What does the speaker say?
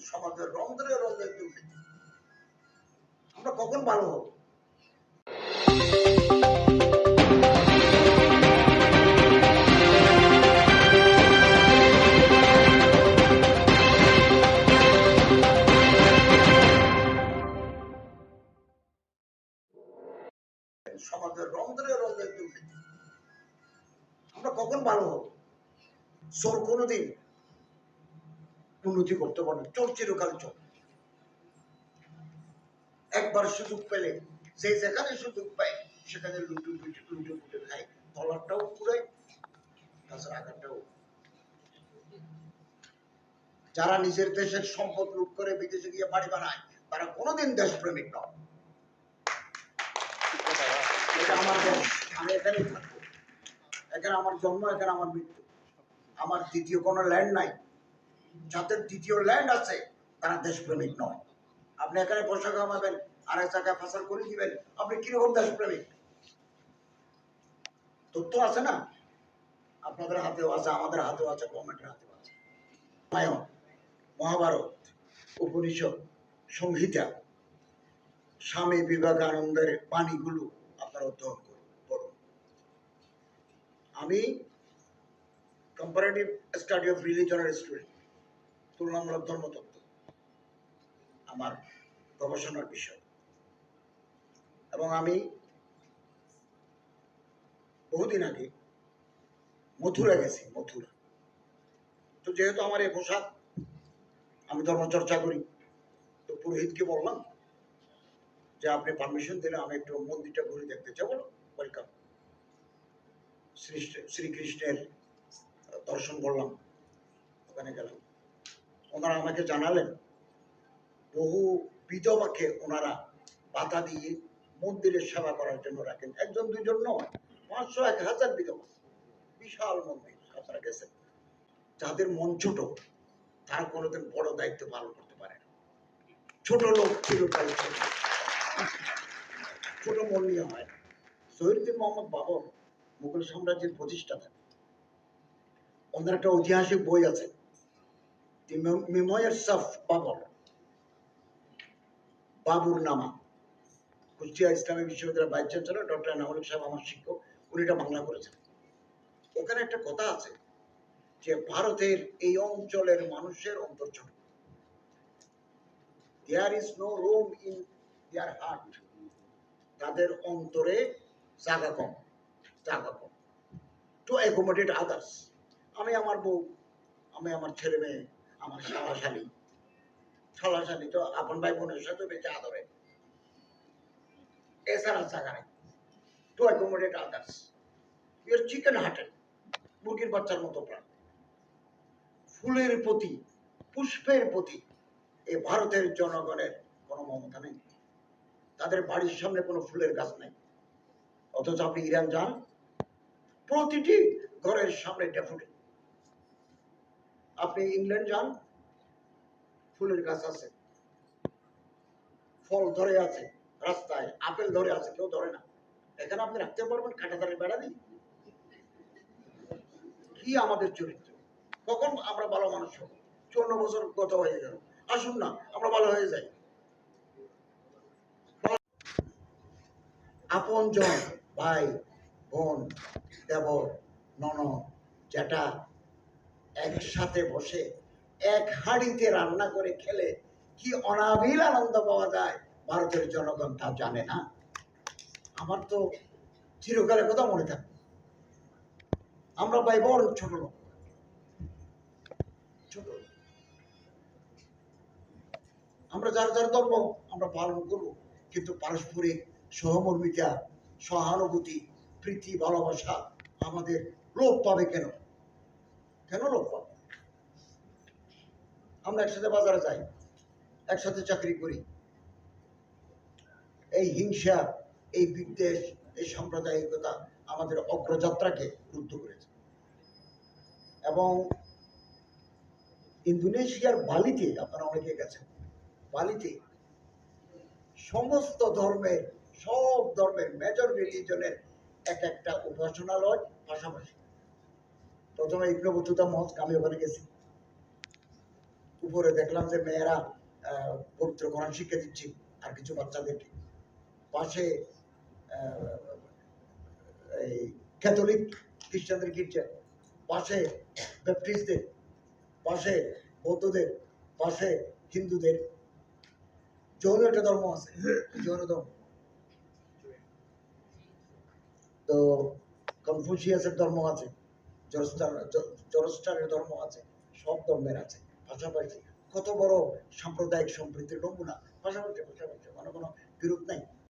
সমাজের রন্ধ্রে রন্ধ্রে দুর্নীতি আমরা কখন ভালো হব? সমাজের রন্ধ্রে রন্ধ্রে আমরা কখন ভালো হব? চোর কোনোদিন উন্নতি করতে পারবে। চোর চিরকাল চোর। একবার সুযোগ পেলে, যে যেখানে সুযোগ পায়, সেখানে লুটু লুটু লুটু ফুটে খায়। তলারটাও পুরাই, তাছাড়া আঘাতটাও। যারা নিজের দেশের সম্পদ লুট করে বিদেশে গিয়ে বাড়ি বানায়, তারা কোনোদিন দেশপ্রেমিক নয় আমার এখানে আমার জন্ম, এখানে আমার মৃত্যু। আমার দ্বিতীয় কোনো ল্যান্ড নাই। যাদের দ্বিতীয় ল্যান্ড আছে, তারা দেশপ্রেমিক নয়। আপনি এখানে পয়সা কামাবেন আর এক জায়গায় ফাঁসার করে দিবেন, আপনি কীরকম দেশপ্রেমিক? তথ্য আছে না? আপনাদের হাতেও আছে, আমাদের হাতেও আছে গভর্নমেন্টের হাতেও আছে। রামায়ণ, মহাভারত, উপনিষদ, সংহিতা, স্বামী বিবেকানন্দের বাণীগুলো আপনারা অধ্যয়ন করুন আমি কম্পারেটিভ স্টাডি অফ রিলিজনের স্টুডেন্ট তুলনামূলক ধর্মতত্ত্ব। আমার গবেষণার বিষয়। এবং আমি বহুদিন আগে মথুরা গেছি, মথুরা। তো যেহেতু আমার এই পোশাক আমি ধর্মচর্চা করি, তো পুরোহিতকে বললাম যে, আপনি পারমিশন দিলে আমি একটু মন্দিরটা ঘুরে দেখতে চাই বলো ওয়েলকাম শ্রী শ্রীকৃষ্ণের দর্শন করলাম ওখানে গেলাম। ওনারা আমাকে জানালেন। বহু বিধবাকে ওনারা বাধা দিয়ে মন্দিরের সেবা করার জন্য রাখেন। একজন দুজন নয়, পাঁচশো, এক হাজার বিধবা। বিশাল মন্দির আপনারা গেছেন। যাদের মন ছোট, তারা কোনোদিন বড় দায়িত্ব পালন করতে পারে না। ছোট লোক চিরকাল ছোট। ছোট মন নিয়ে হয় না। মোহাম্মদ বাবর মুঘল সাম্রাজ্যের প্রতিষ্ঠাতা। ওনার একটা ঐতিহাসিক বই আছে। দি মেমোয়ার্স অফ বাবর বাবুর নামা কুষ্টিয়া ইসলামী বিশ্ববিদ্যালয়ের ভাইস চ্যান্সেলর ডক্টর এনামুল সাহেব আমার শিক্ষক, উনি এটা বাংলা করেছেন। ওখানে একটা কথা আছে যে ভারতের এই অঞ্চলের মানুষের অন্তর ছোট। There is no room in their heart তাদের অন্তরে জায়গা কম জায়গা কম। টু অ্যাকোমোডেট আদার্স আমি আমার বউ, আমি আমার ছেলে মেয়ে আমার শালাশালী। শালাশালী তো আপন ভাই বোনের সাথে বেঁচে আদরে। এছাড়া to accommodate others your chicken হাটেন। মুরগির বাচ্চার মতো প্রাণ। ফুলের প্রতি, পুষ্পের প্রতি এ ভারতের জনগণের কোনো মমতা নেই। তাদের বাড়ির সামনে কোনো ফুলের গাছ নেই। অথচ আপনি ইরান যান, প্রতিটি ঘরের সামনে ডেফোডিল। আপনি ইংল্যান্ড যান, ফুলের গাছ আছে, ফল ধরে আছে রাস্তায়, আপেল ধরে আছে, কেউ ধরে না। এখানে আপনি রাখতে পারবেন কাঁটাতারের বেড়া দিই কি আমাদের চরিত্র? কখন আমরা ভালো মানুষ হব? চুয়ান্ন বছর গত হয়ে গেল। আসুন না, আমরা ভালো হয়ে যাই। আপন জন ভাই, বোন, দেবর নন জ্যাঠা একসাথে বসে এক হাঁড়িতে রান্না করে খেলে কি অনাবিল আনন্দ পাওয়া যায় ভারতের জনগণ তা জানে না। আমার তো চিরকালের কথা মনে থাকে। আমরা পাই বড় ছোট লোক। ছোট আমরা যার যার ধর্ম আমরা পালন করব, কিন্তু পারস্পরিক সহমর্মিতা, সহানুভূতি, প্রীতি, ভালোবাসা আমাদের লোপ পাবে কেন? কেন লোপ পাবে? আমরা একসাথে বাজারে যাই, একসাথে চাকরি করি। এই হিংসা, এই বিদ্বেষ, এই সাম্প্রদায়িকতা আমাদের অগ্রযাত্রাকে রুদ্ধ করেছে। এবং ইন্দোনেশিয়ার বালিতে, আপনারা অনেকে গেছেন, বালিতে সমস্ত ধর্মের, সব ধর্মের মেজর রিলিজনের এক একটা উপাসনালয় পাশাপাশি। প্রথমে ইবনে বতুতা মস্ক আমি ওখানে গেছি। উপরে দেখলাম যে মেয়েরা পবিত্র কোরআন শিক্ষা দিচ্ছে আর কিছু বাচ্চাদেরকে। পাশে এই ক্যাথলিক খ্রিস্টানদের গির্জা। পাশে ব্যাপটিস্টদের, পাশে বৌদ্ধদের, পাশে হিন্দুদের। জৈন একটা ধর্ম আছে জৈন ধর্ম। তো কনফুসিয়াসের ধর্ম আছে। জরস্টার ধর্ম আছে, সব ধর্মের আছে। পাশাপাশি কত বড় সাম্প্রদায়িক সম্প্রীতির নমুনা, পাশাপাশি পাশাপাশি, কোনো কোনো বিরোধ নাই।